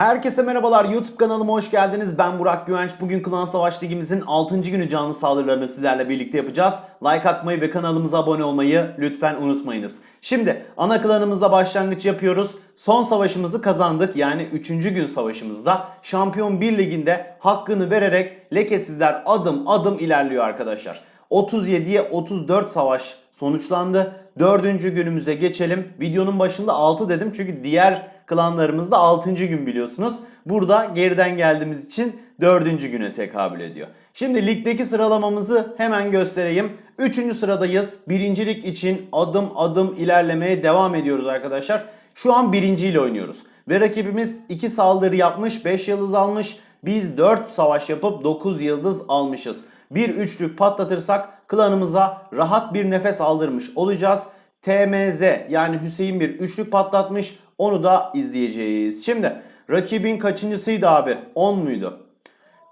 Herkese merhabalar YouTube kanalıma hoş geldiniz. Ben Burak Güvenç. Bugün Klan Savaş Ligimizin 6. günü canlı saldırılarını sizlerle birlikte yapacağız. Like atmayı ve kanalımıza abone olmayı lütfen unutmayınız. Şimdi ana klanımızda başlangıç yapıyoruz. Son savaşımızı kazandık. Yani 3. gün savaşımızda Şampiyon 1 liginde hakkını vererek lekesizler adım adım ilerliyor arkadaşlar. 37'ye 34 savaş sonuçlandı. Dördüncü günümüze geçelim. Videonun başında 6 dedim çünkü diğer klanlarımızda 6. gün biliyorsunuz. Burada geriden geldiğimiz için 4. güne tekabül ediyor. Şimdi ligdeki sıralamamızı hemen göstereyim. 3. sıradayız. Birincilik için adım adım ilerlemeye devam ediyoruz arkadaşlar. Şu an birinciyle oynuyoruz. Ve rakibimiz 2 saldırı yapmış, 5 yıldız almış. Biz 4 savaş yapıp 9 yıldız almışız. Bir üçlük patlatırsak klanımıza rahat bir nefes aldırmış olacağız. TMZ yani Hüseyin bir üçlük patlatmış. Onu da izleyeceğiz. Şimdi rakibin kaçıncısıydı abi? 10 muydu?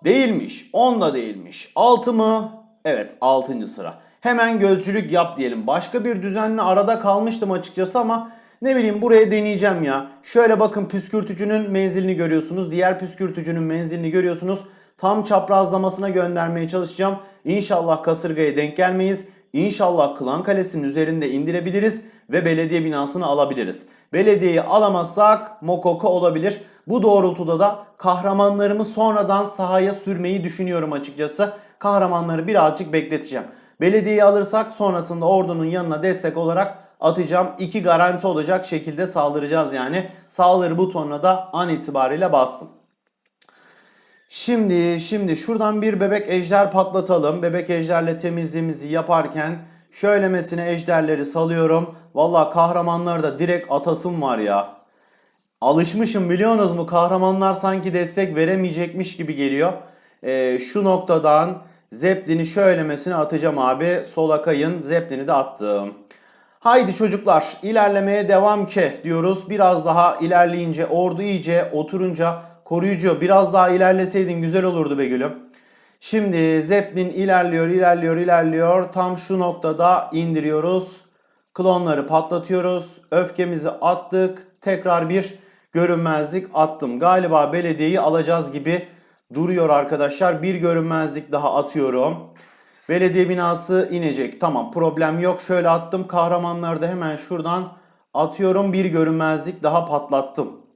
Değilmiş. 10 da değilmiş. 6 mı? Evet 6. sıra. Hemen gözcülük yap diyelim. Başka bir düzenle arada kalmıştım açıkçası ama ne bileyim buraya deneyeceğim ya. Şöyle bakın püskürtücünün menzilini görüyorsunuz. Diğer püskürtücünün menzilini görüyorsunuz. Tam çaprazlamasına göndermeye çalışacağım. İnşallah kasırgaya denk gelmeyiz. İnşallah Klan Kalesi'nin üzerinde indirebiliriz ve belediye binasını alabiliriz. Belediyeyi alamazsak Mokoko olabilir. Bu doğrultuda da kahramanlarımı sonradan sahaya sürmeyi düşünüyorum açıkçası. Kahramanları birazcık bekleteceğim. Belediyeyi alırsak sonrasında ordunun yanına destek olarak atacağım. İki garanti olacak şekilde saldıracağız yani. Saldırı butonuna da an itibariyle bastım. Şimdi şimdi şuradan bir bebek ejder patlatalım. Bebek ejderle temizliğimizi yaparken şöylemesine ejderleri salıyorum. Valla kahramanları da direkt atasım var ya. Alışmışım biliyorsunuz mu? Kahramanlar sanki destek veremeyecekmiş gibi geliyor. Ee, şu noktadan Zeppelin'i şöylemesine atacağım abi. Sola kayın. Zeppelin'i de attım. Haydi çocuklar ilerlemeye devam ki diyoruz. Biraz daha ilerleyince ordu iyice oturunca koruyucu biraz daha ilerleseydin güzel olurdu be gülüm. Şimdi Zeppelin ilerliyor ilerliyor ilerliyor. Tam şu noktada indiriyoruz. Klonları patlatıyoruz. Öfkemizi attık. Tekrar bir görünmezlik attım. Galiba belediyeyi alacağız gibi duruyor arkadaşlar. Bir görünmezlik daha atıyorum. Belediye binası inecek. Tamam problem yok. Şöyle attım. Kahramanları da hemen şuradan atıyorum. Bir görünmezlik daha patlattım.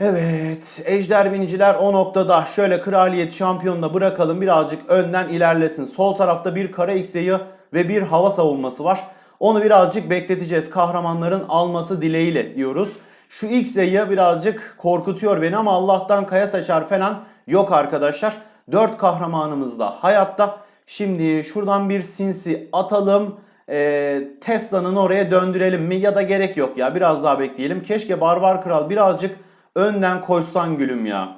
Evet. Ejder biniciler o noktada. Şöyle kraliyet şampiyonuna bırakalım. Birazcık önden ilerlesin. Sol tarafta bir kara X'yi ve bir hava savunması var. Onu birazcık bekleteceğiz. Kahramanların alması dileğiyle diyoruz. Şu X'yi birazcık korkutuyor beni ama Allah'tan kaya saçar falan yok arkadaşlar. 4 kahramanımız da hayatta. Şimdi şuradan bir sinsi atalım. Ee, Tesla'nın oraya döndürelim mi ya da gerek yok ya biraz daha bekleyelim. Keşke Barbar Kral birazcık önden koşsan gülüm ya.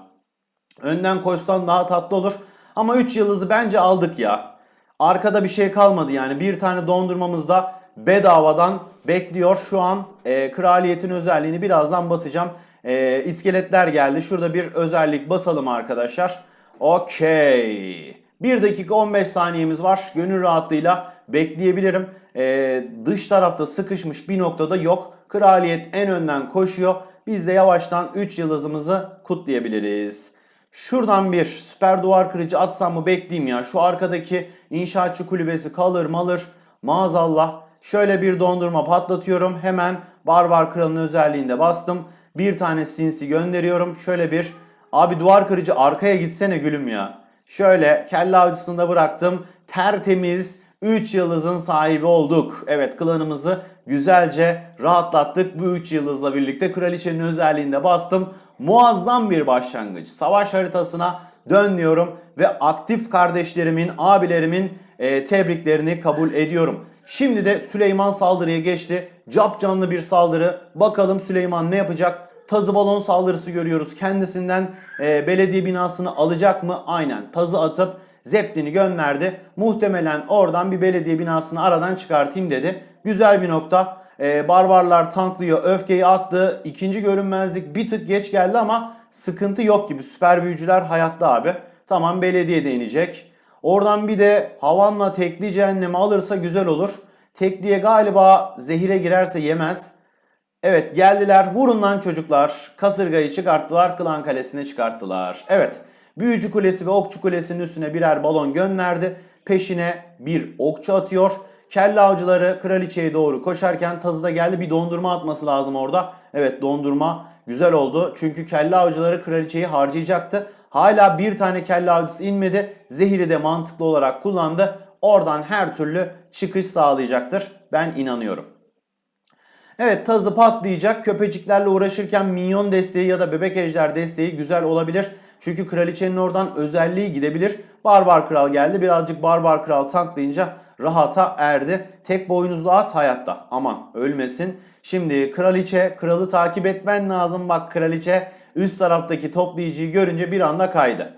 Önden koşsan daha tatlı olur. Ama 3 yıldızı bence aldık ya. Arkada bir şey kalmadı yani. Bir tane dondurmamız da bedavadan bekliyor. Şu an e, kraliyetin özelliğini birazdan basacağım. E, iskeletler geldi. Şurada bir özellik basalım arkadaşlar. Okey. 1 dakika 15 saniyemiz var. Gönül rahatlığıyla bekleyebilirim. Ee, dış tarafta sıkışmış bir noktada yok. Kraliyet en önden koşuyor. Biz de yavaştan 3 yıldızımızı kutlayabiliriz. Şuradan bir süper duvar kırıcı atsam mı bekleyeyim ya. Şu arkadaki inşaatçı kulübesi kalır malır maazallah. Şöyle bir dondurma patlatıyorum. Hemen Barbar Kralı'nın özelliğinde bastım. Bir tane sinsi gönderiyorum. Şöyle bir abi duvar kırıcı arkaya gitsene gülüm ya. Şöyle kelle avcısında bıraktım. Tertemiz 3 yıldızın sahibi olduk. Evet klanımızı güzelce rahatlattık. Bu 3 yıldızla birlikte kraliçenin özelliğinde bastım. Muazzam bir başlangıç. Savaş haritasına dön diyorum ve aktif kardeşlerimin, abilerimin e, tebriklerini kabul ediyorum. Şimdi de Süleyman saldırıya geçti. Cap canlı bir saldırı. Bakalım Süleyman ne yapacak? Tazı balon saldırısı görüyoruz. Kendisinden e, belediye binasını alacak mı? Aynen. Tazı atıp Zeppelin'i gönderdi. Muhtemelen oradan bir belediye binasını aradan çıkartayım dedi. Güzel bir nokta. E, barbarlar tanklıyor. Öfkeyi attı. İkinci görünmezlik bir tık geç geldi ama sıkıntı yok gibi. Süper büyücüler hayatta abi. Tamam belediye de. Oradan bir de havanla tekli cehennemi alırsa güzel olur. Tekliye galiba zehire girerse yemez. Evet geldiler. Vurun lan çocuklar. Kasırgayı çıkarttılar. Klan Kalesi'ne çıkarttılar. Evet. Büyücü Kulesi ve Okçu Kulesi'nin üstüne birer balon gönderdi. Peşine bir okçu atıyor. Kelle avcıları kraliçeye doğru koşarken tazı da geldi. Bir dondurma atması lazım orada. Evet dondurma güzel oldu. Çünkü kelle avcıları kraliçeyi harcayacaktı. Hala bir tane kelle avcısı inmedi. Zehiri de mantıklı olarak kullandı. Oradan her türlü çıkış sağlayacaktır. Ben inanıyorum. Evet tazı patlayacak. Köpeciklerle uğraşırken minyon desteği ya da bebek ejder desteği güzel olabilir. Çünkü kraliçenin oradan özelliği gidebilir. Barbar kral geldi. Birazcık barbar kral tanklayınca rahata erdi. Tek boynuzlu at hayatta. Aman ölmesin. Şimdi kraliçe, kralı takip etmen lazım. Bak kraliçe üst taraftaki toplayıcıyı görünce bir anda kaydı.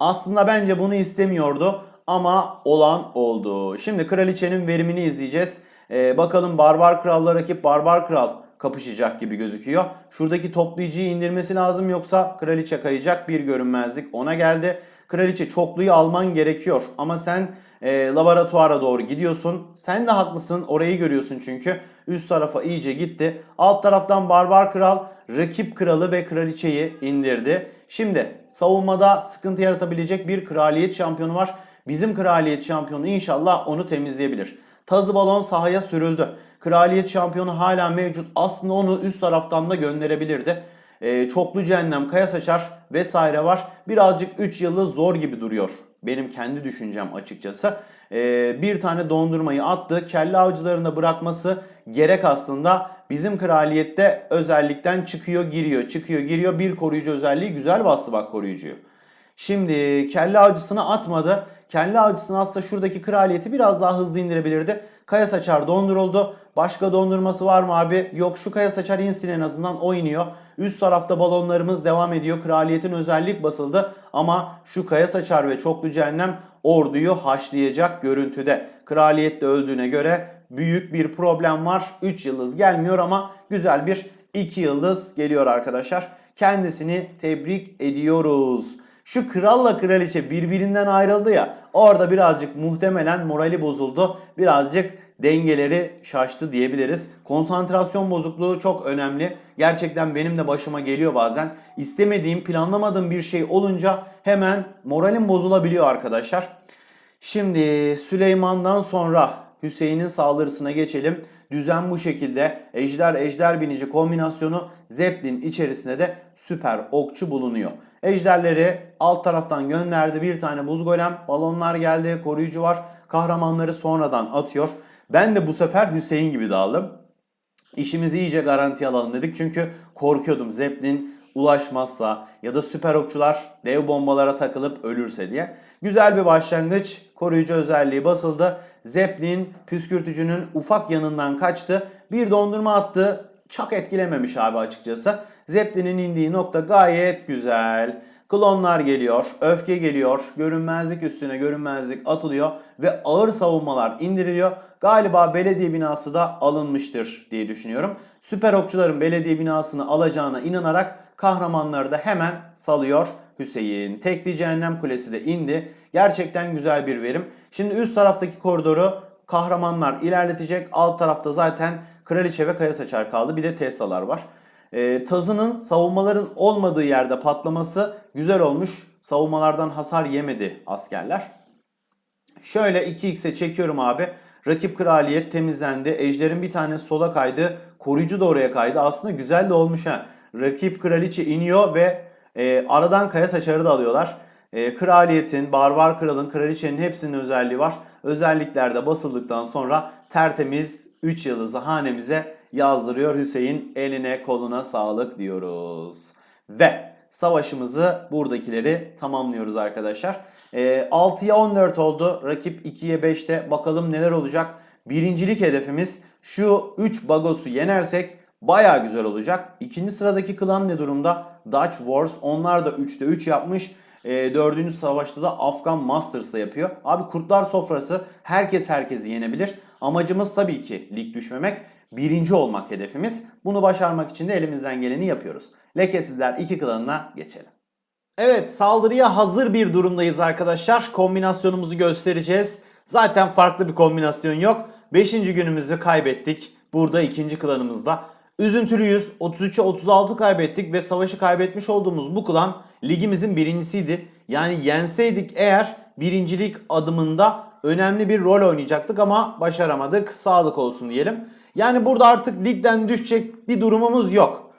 Aslında bence bunu istemiyordu ama olan oldu. Şimdi kraliçenin verimini izleyeceğiz. Ee, bakalım barbar kralla rakip barbar kral kapışacak gibi gözüküyor. Şuradaki toplayıcıyı indirmesi lazım yoksa kraliçe kayacak bir görünmezlik ona geldi. Kraliçe çokluyu alman gerekiyor ama sen e, laboratuvara doğru gidiyorsun. Sen de haklısın orayı görüyorsun çünkü. Üst tarafa iyice gitti. Alt taraftan barbar kral rakip kralı ve kraliçeyi indirdi. Şimdi savunmada sıkıntı yaratabilecek bir kraliyet şampiyonu var. Bizim kraliyet şampiyonu inşallah onu temizleyebilir. Tazı balon sahaya sürüldü. Kraliyet şampiyonu hala mevcut. Aslında onu üst taraftan da gönderebilirdi. Ee, çoklu cehennem, kaya saçar vesaire var. Birazcık 3 yılı zor gibi duruyor. Benim kendi düşüncem açıkçası. Ee, bir tane dondurmayı attı. Kelle avcılarında bırakması gerek aslında. Bizim kraliyette özellikten çıkıyor giriyor çıkıyor giriyor. Bir koruyucu özelliği güzel bastı bak koruyucuyu. Şimdi kelle avcısını atmadı. Kelle avcısını atsa şuradaki kraliyeti biraz daha hızlı indirebilirdi. Kaya saçar donduruldu. Başka dondurması var mı abi? Yok şu kaya saçar insin en azından o iniyor. Üst tarafta balonlarımız devam ediyor. Kraliyetin özellik basıldı. Ama şu kaya saçar ve çoklu cehennem orduyu haşlayacak görüntüde. Kraliyet de öldüğüne göre büyük bir problem var. 3 yıldız gelmiyor ama güzel bir 2 yıldız geliyor arkadaşlar. Kendisini tebrik ediyoruz. Şu kralla kraliçe birbirinden ayrıldı ya orada birazcık muhtemelen morali bozuldu. Birazcık dengeleri şaştı diyebiliriz. Konsantrasyon bozukluğu çok önemli. Gerçekten benim de başıma geliyor bazen. İstemediğim, planlamadığım bir şey olunca hemen moralim bozulabiliyor arkadaşlar. Şimdi Süleyman'dan sonra Hüseyin'in saldırısına geçelim. Düzen bu şekilde. Ejder ejder binici kombinasyonu Zeppelin içerisinde de süper okçu bulunuyor. Ejderleri alt taraftan gönderdi. Bir tane buz golem. Balonlar geldi. Koruyucu var. Kahramanları sonradan atıyor. Ben de bu sefer Hüseyin gibi daldım. İşimizi iyice garanti alalım dedik. Çünkü korkuyordum Zeppelin ulaşmazsa ya da süper okçular dev bombalara takılıp ölürse diye. Güzel bir başlangıç. Koruyucu özelliği basıldı. Zeppelin püskürtücünün ufak yanından kaçtı. Bir dondurma attı. Çok etkilememiş abi açıkçası. Zeppelin'in indiği nokta gayet güzel. Klonlar geliyor, öfke geliyor, görünmezlik üstüne görünmezlik atılıyor ve ağır savunmalar indiriliyor. Galiba belediye binası da alınmıştır diye düşünüyorum. Süper okçuların belediye binasını alacağına inanarak kahramanları da hemen salıyor Hüseyin. Tekli cehennem kulesi de indi. Gerçekten güzel bir verim. Şimdi üst taraftaki koridoru kahramanlar ilerletecek. Alt tarafta zaten kraliçe ve kaya saçar kaldı. Bir de Tesla'lar var. E, tazının savunmaların olmadığı yerde patlaması güzel olmuş. Savunmalardan hasar yemedi askerler. Şöyle 2x'e çekiyorum abi. Rakip kraliyet temizlendi. Ejder'in bir tanesi sola kaydı. Koruyucu da oraya kaydı. Aslında güzel de olmuş ha. Rakip kraliçe iniyor ve e, aradan kaya saçarı da alıyorlar. E, kraliyetin, barbar kralın, kraliçenin hepsinin özelliği var. Özellikler de basıldıktan sonra tertemiz 3 yıldızı hanemize yazdırıyor Hüseyin. Eline koluna sağlık diyoruz. Ve savaşımızı buradakileri tamamlıyoruz arkadaşlar. E, 6'ya 14 oldu. Rakip 2'ye 5'te. Bakalım neler olacak. Birincilik hedefimiz şu 3 bagosu yenersek baya güzel olacak. İkinci sıradaki klan ne durumda? Dutch Wars. Onlar da 3'te 3 yapmış. E, dördüncü savaşta da Afgan Masters'la yapıyor. Abi kurtlar sofrası herkes herkesi yenebilir. Amacımız tabii ki lig düşmemek. Birinci olmak hedefimiz. Bunu başarmak için de elimizden geleni yapıyoruz. Lekesizler iki klanına geçelim. Evet saldırıya hazır bir durumdayız arkadaşlar. Kombinasyonumuzu göstereceğiz. Zaten farklı bir kombinasyon yok. Beşinci günümüzü kaybettik. Burada ikinci klanımızda. Üzüntülüyüz. 33'e 36 kaybettik ve savaşı kaybetmiş olduğumuz bu klan ligimizin birincisiydi. Yani yenseydik eğer birincilik adımında önemli bir rol oynayacaktık ama başaramadık. Sağlık olsun diyelim. Yani burada artık ligden düşecek bir durumumuz yok.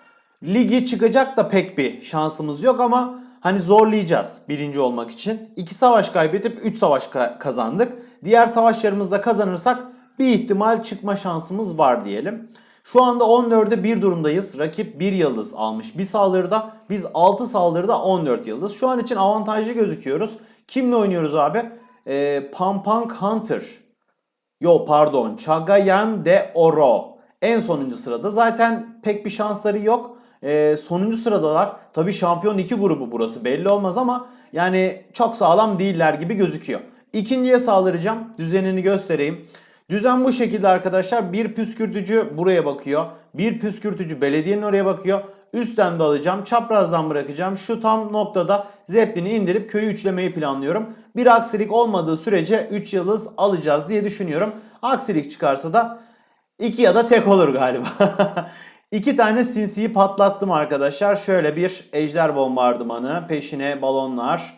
Ligi çıkacak da pek bir şansımız yok ama hani zorlayacağız birinci olmak için. 2 savaş kaybedip 3 savaş ka- kazandık. Diğer savaşlarımızda kazanırsak bir ihtimal çıkma şansımız var diyelim. Şu anda 14'e 1 durumdayız. Rakip 1 yıldız almış bir saldırıda. Biz 6 saldırıda 14 yıldız. Şu an için avantajlı gözüküyoruz. Kimle oynuyoruz abi? Ee, Pampang Hunter. Yo pardon. Chagayan de Oro. En sonuncu sırada. Zaten pek bir şansları yok. Ee, sonuncu sıradalar. Tabi şampiyon 2 grubu burası belli olmaz ama yani çok sağlam değiller gibi gözüküyor. İkinciye saldıracağım. Düzenini göstereyim. Düzen bu şekilde arkadaşlar. Bir püskürtücü buraya bakıyor. Bir püskürtücü belediyenin oraya bakıyor. Üstten de alacağım. Çaprazdan bırakacağım. Şu tam noktada Zeppelin'i indirip köyü üçlemeyi planlıyorum. Bir aksilik olmadığı sürece 3 yıldız alacağız diye düşünüyorum. Aksilik çıkarsa da 2 ya da tek olur galiba. İki tane sinsiyi patlattım arkadaşlar. Şöyle bir ejder bombardımanı, peşine balonlar,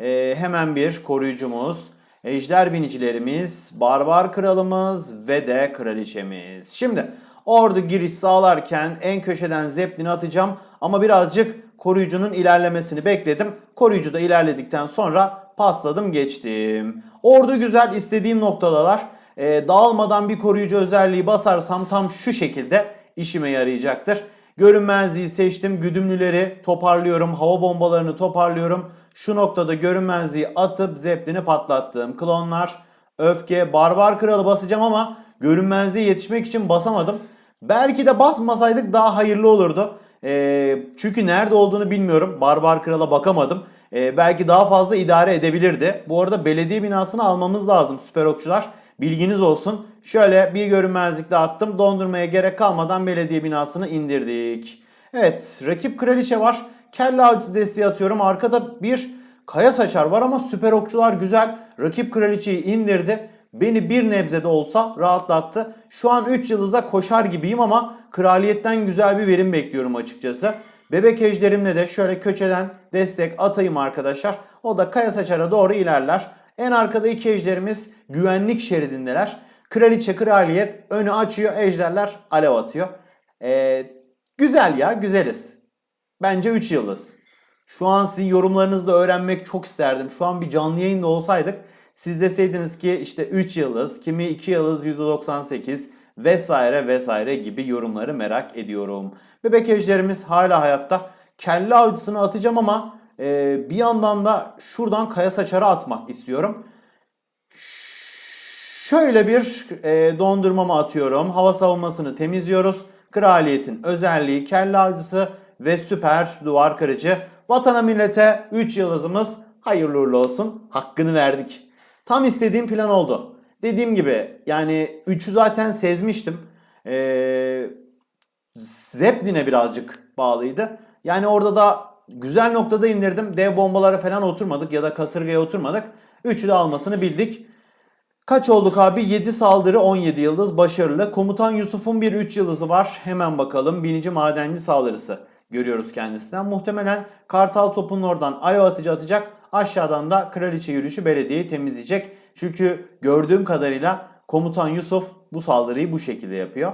ee, hemen bir koruyucumuz, ejder binicilerimiz, barbar kralımız ve de kraliçemiz. Şimdi ordu giriş sağlarken en köşeden zeplini atacağım ama birazcık koruyucunun ilerlemesini bekledim. Koruyucu da ilerledikten sonra pasladım geçtim. Ordu güzel istediğim noktadalar. Ee, dağılmadan bir koruyucu özelliği basarsam tam şu şekilde işime yarayacaktır. Görünmezliği seçtim. Güdümlüleri toparlıyorum. Hava bombalarını toparlıyorum. Şu noktada görünmezliği atıp zeplini patlattım. Klonlar, öfke, barbar kralı basacağım ama görünmezliğe yetişmek için basamadım. Belki de basmasaydık daha hayırlı olurdu. Ee, çünkü nerede olduğunu bilmiyorum. Barbar krala bakamadım. Ee, belki daha fazla idare edebilirdi. Bu arada belediye binasını almamız lazım süper okçular. Bilginiz olsun. Şöyle bir görünmezlikle attım. Dondurmaya gerek kalmadan belediye binasını indirdik. Evet rakip kraliçe var. Kelle avcısı desteği atıyorum. Arkada bir kaya saçar var ama süper okçular güzel. Rakip kraliçeyi indirdi. Beni bir nebze de olsa rahatlattı. Şu an 3 yıldızda koşar gibiyim ama kraliyetten güzel bir verim bekliyorum açıkçası. Bebek ejderimle de şöyle köçeden destek atayım arkadaşlar. O da kaya saçara doğru ilerler. En arkada iki ejderimiz güvenlik şeridindeler. Kraliçe kraliyet önü açıyor ejderler alev atıyor. Ee, güzel ya güzeliz. Bence 3 yıldız. Şu an sizin yorumlarınızı da öğrenmek çok isterdim. Şu an bir canlı yayında olsaydık siz deseydiniz ki işte 3 yıldız, kimi 2 yıldız %98 vesaire vesaire gibi yorumları merak ediyorum. Bebek ejderimiz hala hayatta. Kelle avcısını atacağım ama e, bir yandan da şuradan kaya saçara atmak istiyorum. Şöyle bir e, dondurmamı atıyorum. Hava savunmasını temizliyoruz. Kraliyetin özelliği kelle avcısı ve süper duvar kırıcı. Vatana millete 3 yıldızımız hayırlı uğurlu olsun. Hakkını verdik. Tam istediğim plan oldu. Dediğim gibi yani 3'ü zaten sezmiştim. Ee, Zeppelin'e birazcık bağlıydı. Yani orada da güzel noktada indirdim. Dev bombalara falan oturmadık ya da kasırgaya oturmadık. 3'ü de almasını bildik. Kaç olduk abi? 7 saldırı 17 yıldız başarılı. Komutan Yusuf'un bir 3 yıldızı var. Hemen bakalım. Binici madenci saldırısı görüyoruz kendisinden. Muhtemelen Kartal topunun oradan alev atıcı atacak. Aşağıdan da kraliçe yürüyüşü belediyeyi temizleyecek. Çünkü gördüğüm kadarıyla komutan Yusuf bu saldırıyı bu şekilde yapıyor.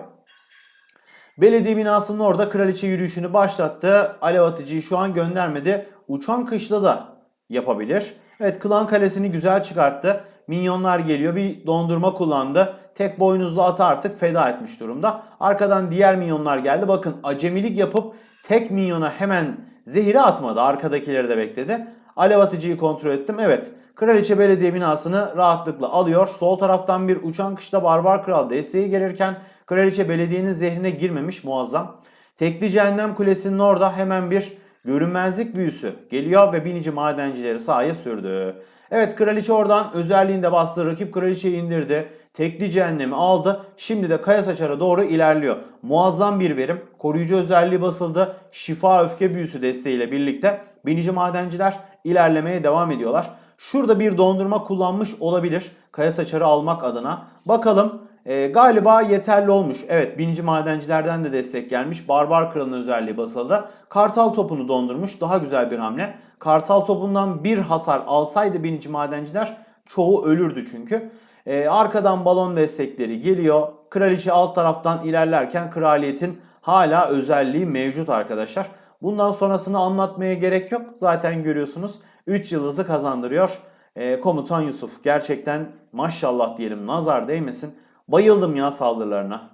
Belediye binasının orada kraliçe yürüyüşünü başlattı. Alev atıcıyı şu an göndermedi. Uçan kışla da yapabilir. Evet klan kalesini güzel çıkarttı. Minyonlar geliyor. Bir dondurma kullandı. Tek boynuzlu atı artık feda etmiş durumda. Arkadan diğer minyonlar geldi. Bakın acemilik yapıp tek minyona hemen zehiri atmadı. Arkadakileri de bekledi. Alev atıcıyı kontrol ettim. Evet Kraliçe Belediye binasını rahatlıkla alıyor. Sol taraftan bir uçan kışla Barbar Kral desteği gelirken Kraliçe Belediye'nin zehrine girmemiş muazzam. Tekli Cehennem Kulesi'nin orada hemen bir görünmezlik büyüsü geliyor ve binici madencileri sahaya sürdü. Evet kraliçe oradan özelliğinde bastı. Rakip kraliçeyi indirdi. Tekli cehennemi aldı. Şimdi de kaya saçara doğru ilerliyor. Muazzam bir verim. Koruyucu özelliği basıldı. Şifa öfke büyüsü desteğiyle birlikte binici madenciler ilerlemeye devam ediyorlar. Şurada bir dondurma kullanmış olabilir. Kaya saçarı almak adına. Bakalım Ee, galiba yeterli olmuş. Evet binici madencilerden de destek gelmiş. Barbar Kral'ın özelliği basıldı. Kartal topunu dondurmuş. Daha güzel bir hamle. Kartal topundan bir hasar alsaydı binici madenciler çoğu ölürdü çünkü. Ee, arkadan balon destekleri geliyor. Kraliçe alt taraftan ilerlerken kraliyetin hala özelliği mevcut arkadaşlar. Bundan sonrasını anlatmaya gerek yok. Zaten görüyorsunuz 3 yıldızı kazandırıyor. Ee, Komutan Yusuf gerçekten maşallah diyelim nazar değmesin. Bayıldım ya saldırılarına.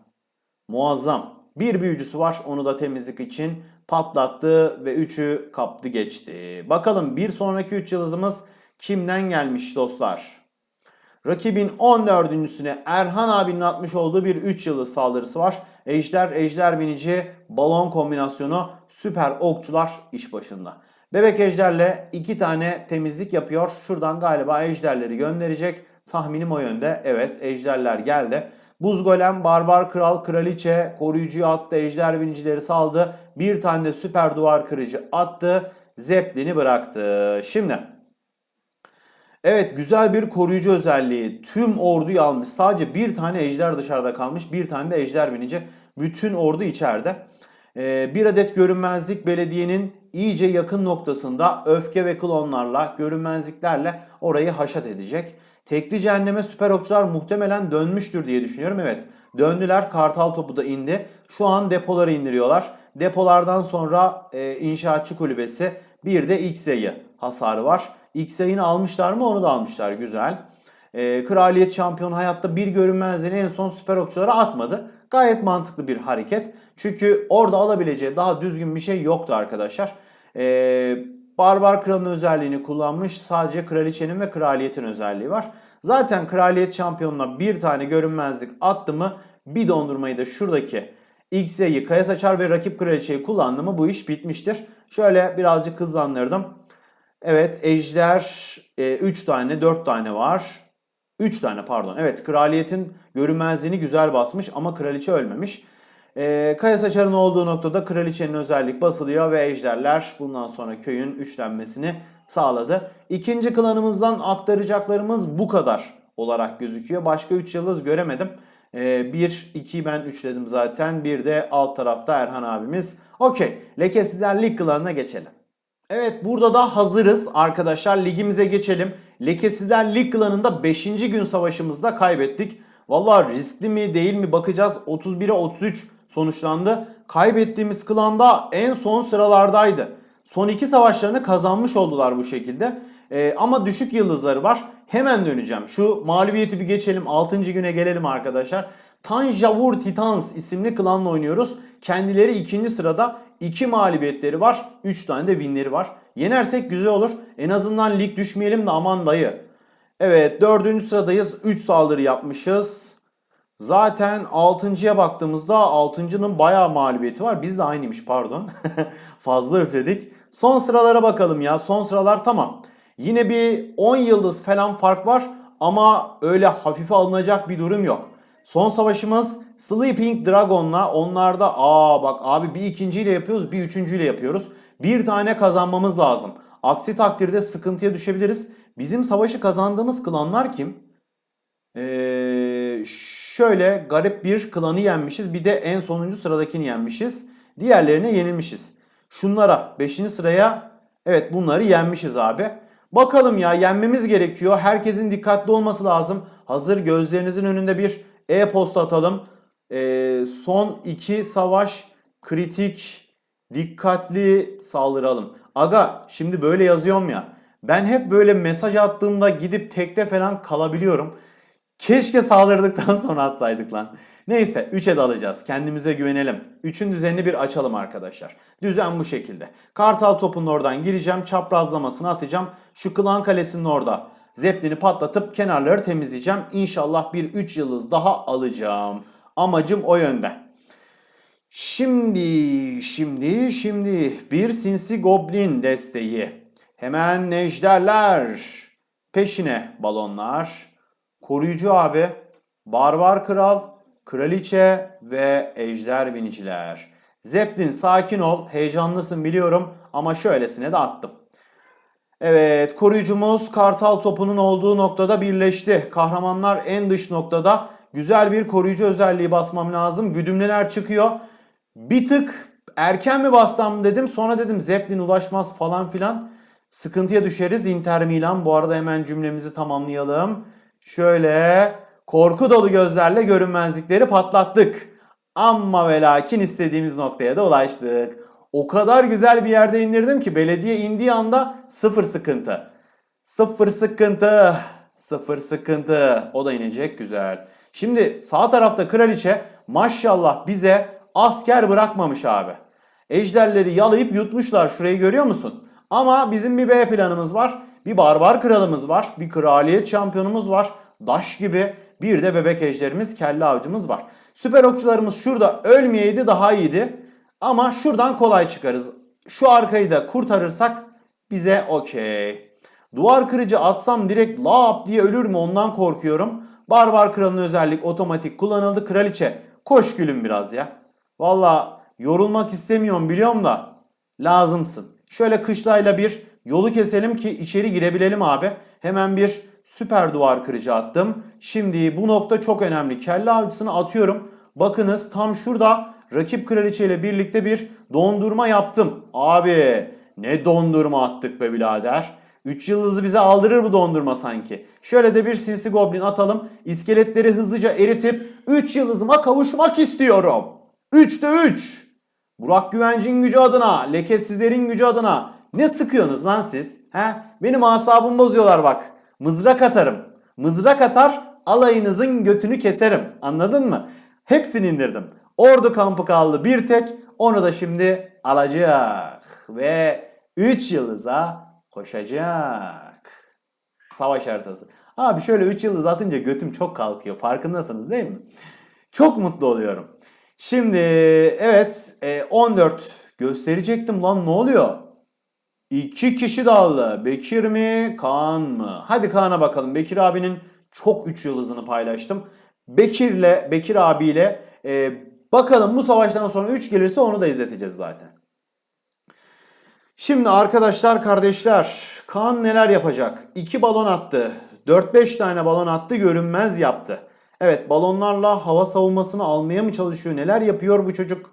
Muazzam. Bir büyücüsü var onu da temizlik için patlattı ve 3'ü kaptı geçti. Bakalım bir sonraki 3 yıldızımız kimden gelmiş dostlar? Rakibin 14.süne Erhan abinin atmış olduğu bir 3 yıldız saldırısı var. Ejder, Ejder binici, balon kombinasyonu, süper okçular iş başında. Bebek ejderle iki tane temizlik yapıyor. Şuradan galiba ejderleri gönderecek. Tahminim o yönde. Evet ejderler geldi. Buz golem, barbar kral, kraliçe, koruyucuyu attı, ejder binicileri saldı. Bir tane de süper duvar kırıcı attı. Zeppelin'i bıraktı. Şimdi Evet güzel bir koruyucu özelliği. Tüm orduyu almış. Sadece bir tane ejder dışarıda kalmış. Bir tane de ejder binici. Bütün ordu içeride. Ee, bir adet görünmezlik belediyenin iyice yakın noktasında öfke ve klonlarla, görünmezliklerle orayı haşat edecek. Tekli cehenneme süper okçular muhtemelen dönmüştür diye düşünüyorum. Evet döndüler. Kartal topu da indi. Şu an depoları indiriyorlar. Depolardan sonra e, inşaatçı kulübesi bir de X yayı hasarı var. X yayını almışlar mı onu da almışlar. Güzel. E, Kraliyet şampiyonu hayatta bir görünmezliğini en son süper okçulara atmadı. Gayet mantıklı bir hareket. Çünkü orada alabileceği daha düzgün bir şey yoktu arkadaşlar. E, Barbar Kral'ın özelliğini kullanmış. Sadece kraliçenin ve kraliyetin özelliği var. Zaten kraliyet şampiyonuna bir tane görünmezlik attı mı bir dondurmayı da şuradaki X'yi kaya saçar ve rakip kraliçeyi kullandı mı bu iş bitmiştir. Şöyle birazcık hızlandırdım. Evet ejder 3 e, tane 4 tane var. 3 tane pardon. Evet kraliyetin görünmezliğini güzel basmış ama kraliçe ölmemiş. E, Kaya Saçar'ın olduğu noktada kraliçenin özellik basılıyor ve ejderler bundan sonra köyün üçlenmesini sağladı. İkinci klanımızdan aktaracaklarımız bu kadar olarak gözüküyor. Başka 3 yıldız göremedim. 1, e, 2 ben üçledim zaten. Bir de alt tarafta Erhan abimiz. Okey. Lekesizler Lig klanına geçelim. Evet burada da hazırız arkadaşlar. Ligimize geçelim. Lekesizler Lig klanında 5. gün savaşımızda kaybettik. Valla riskli mi değil mi bakacağız. 31'e 33 sonuçlandı. Kaybettiğimiz klanda en son sıralardaydı. Son iki savaşlarını kazanmış oldular bu şekilde. Ee, ama düşük yıldızları var. Hemen döneceğim. Şu mağlubiyeti bir geçelim. 6. güne gelelim arkadaşlar. Tanjavur Titans isimli klanla oynuyoruz. Kendileri ikinci sırada 2 mağlubiyetleri var. 3 tane de winleri var. Yenersek güzel olur. En azından lig düşmeyelim de aman dayı. Evet dördüncü sıradayız. 3 saldırı yapmışız. Zaten 6.ya baktığımızda 6.nın bayağı mağlubiyeti var. Biz de aynıymış pardon. Fazla üfledik. Son sıralara bakalım ya. Son sıralar tamam. Yine bir 10 yıldız falan fark var. Ama öyle hafife alınacak bir durum yok. Son savaşımız Sleeping Dragon'la. Onlarda aa bak abi bir ikinciyle yapıyoruz bir üçüncüyle yapıyoruz. Bir tane kazanmamız lazım. Aksi takdirde sıkıntıya düşebiliriz. Bizim savaşı kazandığımız klanlar kim? Ee, şöyle garip bir klanı yenmişiz. Bir de en sonuncu sıradakini yenmişiz. Diğerlerine yenilmişiz. Şunlara 5. sıraya evet bunları yenmişiz abi. Bakalım ya yenmemiz gerekiyor. Herkesin dikkatli olması lazım. Hazır gözlerinizin önünde bir e-posta atalım. Ee, son iki savaş kritik dikkatli saldıralım. Aga şimdi böyle yazıyorum ya. Ben hep böyle mesaj attığımda gidip tekte falan kalabiliyorum. Keşke saldırdıktan sonra atsaydık lan. Neyse 3'e dalacağız. Kendimize güvenelim. 3'ün düzenini bir açalım arkadaşlar. Düzen bu şekilde. Kartal topunun oradan gireceğim. Çaprazlamasını atacağım. Şu klan kalesinin orada. Zeplini patlatıp kenarları temizleyeceğim. İnşallah bir 3 yıldız daha alacağım. Amacım o yönde. Şimdi, şimdi, şimdi bir sinsi goblin desteği. Hemen ejderler. Peşine balonlar. Koruyucu abi. Barbar kral. Kraliçe ve ejder biniciler. Zeppelin sakin ol. Heyecanlısın biliyorum ama şöylesine de attım. Evet koruyucumuz kartal topunun olduğu noktada birleşti. Kahramanlar en dış noktada Güzel bir koruyucu özelliği basmam lazım. Güdümlüler çıkıyor. Bir tık erken mi bassam dedim. Sonra dedim Zeppelin ulaşmaz falan filan. Sıkıntıya düşeriz. Inter Milan. Bu arada hemen cümlemizi tamamlayalım. Şöyle korku dolu gözlerle görünmezlikleri patlattık. Ama ve lakin istediğimiz noktaya da ulaştık. O kadar güzel bir yerde indirdim ki belediye indiği anda sıfır sıkıntı. Sıfır sıkıntı. Sıfır sıkıntı. O da inecek güzel. Şimdi sağ tarafta kraliçe maşallah bize asker bırakmamış abi. Ejderleri yalayıp yutmuşlar. Şurayı görüyor musun? Ama bizim bir B planımız var. Bir barbar kralımız var. Bir kraliyet şampiyonumuz var. Daş gibi. Bir de bebek ejderimiz, kelle avcımız var. Süper okçularımız şurada ölmeyeydi daha iyiydi. Ama şuradan kolay çıkarız. Şu arkayı da kurtarırsak bize okey. Duvar kırıcı atsam direkt lap diye ölür mü ondan korkuyorum. Barbar kralın özellik otomatik kullanıldı. Kraliçe koş gülüm biraz ya. Valla yorulmak istemiyorum biliyorum da lazımsın. Şöyle kışlayla bir yolu keselim ki içeri girebilelim abi. Hemen bir süper duvar kırıcı attım. Şimdi bu nokta çok önemli. Kelle avcısını atıyorum. Bakınız tam şurada rakip kraliçe ile birlikte bir dondurma yaptım. Abi ne dondurma attık be birader. 3 yıldızı bize aldırır bu dondurma sanki. Şöyle de bir sinsi goblin atalım. İskeletleri hızlıca eritip 3 yıldızıma kavuşmak istiyorum. 3'te 3. Burak Güvencin gücü adına, lekesizlerin gücü adına. Ne sıkıyorsunuz lan siz? He? Benim asabımı bozuyorlar bak. Mızrak atarım. Mızrak atar alayınızın götünü keserim. Anladın mı? Hepsini indirdim. Ordu kampı kaldı bir tek. Onu da şimdi alacak. Ve 3 yıldıza koşacak. Savaş haritası. Abi şöyle 3 yıldız atınca götüm çok kalkıyor. Farkındasınız değil mi? Çok mutlu oluyorum. Şimdi evet e, 14 gösterecektim lan ne oluyor? İki kişi daldı. Bekir mi Kaan mı? Hadi Kaan'a bakalım. Bekir abinin çok 3 yıldızını paylaştım. Bekir'le Bekir abiyle e, bakalım bu savaştan sonra 3 gelirse onu da izleteceğiz zaten. Şimdi arkadaşlar kardeşler Kaan neler yapacak? 2 balon attı. 4-5 tane balon attı görünmez yaptı. Evet balonlarla hava savunmasını almaya mı çalışıyor? Neler yapıyor bu çocuk?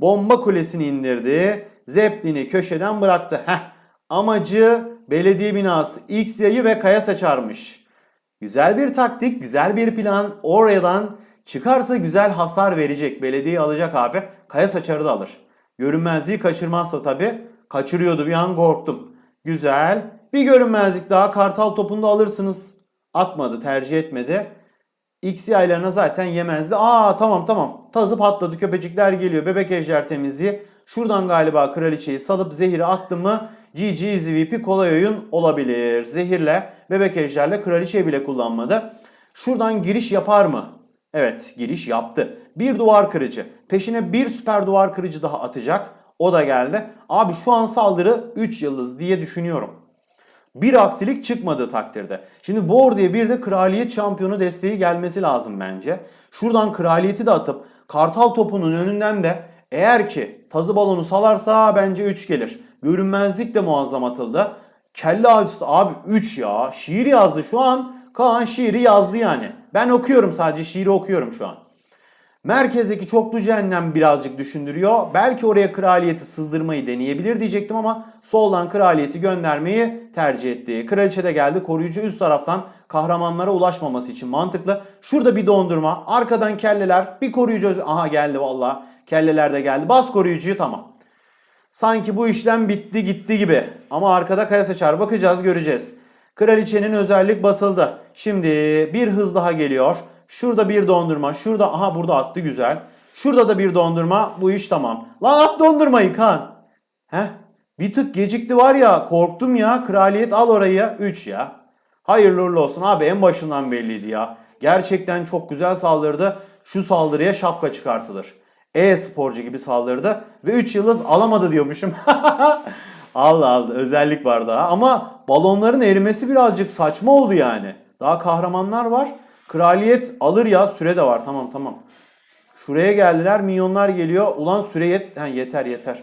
Bomba kulesini indirdi. Zeppelin'i köşeden bıraktı. Heh. Amacı belediye binası, X yayı ve kaya saçarmış. Güzel bir taktik, güzel bir plan. Oradan çıkarsa güzel hasar verecek. Belediye alacak abi. Kaya saçarı da alır. Görünmezliği kaçırmazsa tabi. Kaçırıyordu bir an korktum. Güzel. Bir görünmezlik daha kartal topunda alırsınız. Atmadı, tercih etmedi. X yaylarına zaten yemezdi. Aa tamam tamam. Tazı patladı. Köpecikler geliyor. Bebek ejder temizliği. Şuradan galiba kraliçeyi salıp zehiri attı mı GG ZVP kolay oyun olabilir. Zehirle bebek ejderle kraliçeyi bile kullanmadı. Şuradan giriş yapar mı? Evet giriş yaptı. Bir duvar kırıcı. Peşine bir süper duvar kırıcı daha atacak. O da geldi. Abi şu an saldırı 3 yıldız diye düşünüyorum. Bir aksilik çıkmadığı takdirde. Şimdi bu orduya bir de kraliyet şampiyonu desteği gelmesi lazım bence. Şuradan kraliyeti de atıp kartal topunun önünden de eğer ki tazı balonu salarsa bence 3 gelir. Görünmezlik de muazzam atıldı. Kelle avcısı abi 3 ya. Şiir yazdı şu an. Kaan şiiri yazdı yani. Ben okuyorum sadece şiiri okuyorum şu an. Merkezdeki çoklu cehennem birazcık düşündürüyor. Belki oraya kraliyeti sızdırmayı deneyebilir diyecektim ama soldan kraliyeti göndermeyi tercih etti. Kraliçe de geldi. Koruyucu üst taraftan kahramanlara ulaşmaması için mantıklı. Şurada bir dondurma. Arkadan kelleler. Bir koruyucu. Aha geldi valla. Kelleler de geldi. Bas koruyucuyu tamam. Sanki bu işlem bitti gitti gibi. Ama arkada kaya saçar. Bakacağız göreceğiz. Kraliçenin özellik basıldı. Şimdi bir hız daha geliyor. Şurada bir dondurma. Şurada aha burada attı güzel. Şurada da bir dondurma. Bu iş tamam. Lan at dondurmayı kan. Heh. Bir tık gecikti var ya korktum ya. Kraliyet al orayı. 3 ya. Hayırlı olsun abi en başından belliydi ya. Gerçekten çok güzel saldırdı. Şu saldırıya şapka çıkartılır. E-sporcu gibi saldırdı ve 3 yıldız alamadı diyormuşum. Allah Allah özellik var daha ama balonların erimesi birazcık saçma oldu yani. Daha kahramanlar var. Kraliyet alır ya süre de var tamam tamam. Şuraya geldiler milyonlar geliyor. Ulan süre yet ha, yeter yeter.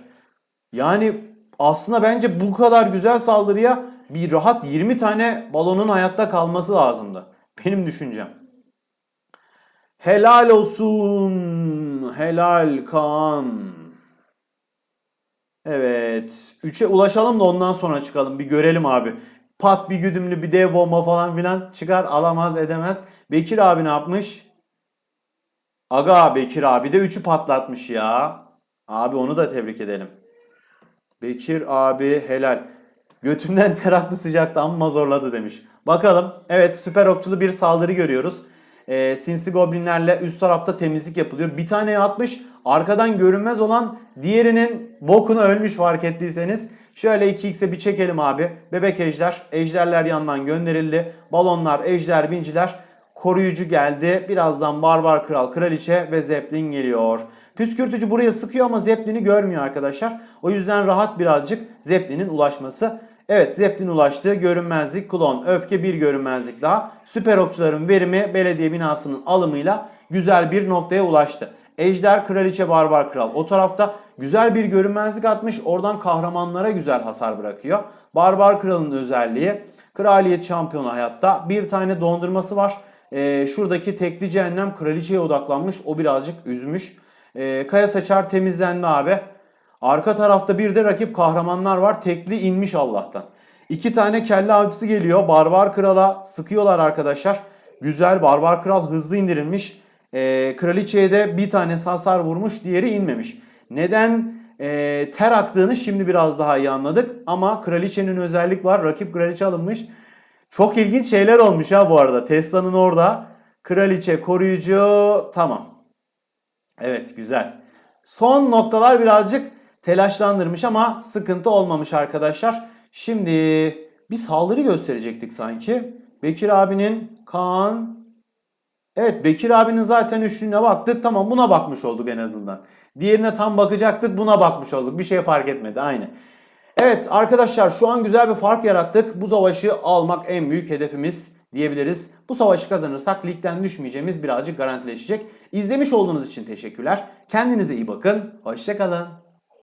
Yani aslında bence bu kadar güzel saldırıya bir rahat 20 tane balonun hayatta kalması lazımdı. Benim düşüncem. Helal olsun. Helal Kaan. Evet. 3'e ulaşalım da ondan sonra çıkalım. Bir görelim abi. Pat bir güdümlü bir dev bomba falan filan çıkar alamaz edemez. Bekir abi ne yapmış? Aga Bekir abi de 3'ü patlatmış ya. Abi onu da tebrik edelim. Bekir abi helal. Götümden ter aktı sıcakta amma zorladı demiş. Bakalım. Evet süper okçulu bir saldırı görüyoruz. Ee, sinsi goblinlerle üst tarafta temizlik yapılıyor. Bir tane atmış. Arkadan görünmez olan diğerinin bokuna ölmüş fark ettiyseniz. Şöyle 2x'e bir çekelim abi. Bebek ejder. Ejderler yandan gönderildi. Balonlar, ejder, binciler. Koruyucu geldi. Birazdan Barbar Kral, Kraliçe ve Zeppelin geliyor. Püskürtücü buraya sıkıyor ama Zeppelin'i görmüyor arkadaşlar. O yüzden rahat birazcık Zeppelin'in ulaşması. Evet Zeppelin ulaştı. Görünmezlik, klon, öfke bir görünmezlik daha. Süper okçuların verimi belediye binasının alımıyla güzel bir noktaya ulaştı. Ejder, Kraliçe, Barbar Kral o tarafta güzel bir görünmezlik atmış. Oradan kahramanlara güzel hasar bırakıyor. Barbar Kral'ın özelliği kraliyet şampiyonu hayatta. Bir tane dondurması var. Ee, şuradaki tekli cehennem kraliçeye odaklanmış. O birazcık üzmüş. Ee, kaya saçar temizlendi abi. Arka tarafta bir de rakip kahramanlar var. Tekli inmiş Allah'tan. İki tane kelle avcısı geliyor. Barbar Kral'a sıkıyorlar arkadaşlar. Güzel Barbar Kral hızlı indirilmiş. Ee, kraliçeye de bir tane hasar vurmuş. Diğeri inmemiş. Neden e, ter aktığını şimdi biraz daha iyi anladık. Ama kraliçenin özellik var. Rakip kraliçe alınmış. Çok ilginç şeyler olmuş ha bu arada. Tesla'nın orada. Kraliçe, koruyucu tamam. Evet güzel. Son noktalar birazcık telaşlandırmış ama sıkıntı olmamış arkadaşlar. Şimdi bir saldırı gösterecektik sanki. Bekir abinin Kaan. Evet Bekir abinin zaten üçlüğüne baktık. Tamam buna bakmış olduk en azından. Diğerine tam bakacaktık buna bakmış olduk. Bir şey fark etmedi aynı. Evet arkadaşlar şu an güzel bir fark yarattık. Bu savaşı almak en büyük hedefimiz diyebiliriz. Bu savaşı kazanırsak ligden düşmeyeceğimiz birazcık garantileşecek. İzlemiş olduğunuz için teşekkürler. Kendinize iyi bakın. Hoşçakalın.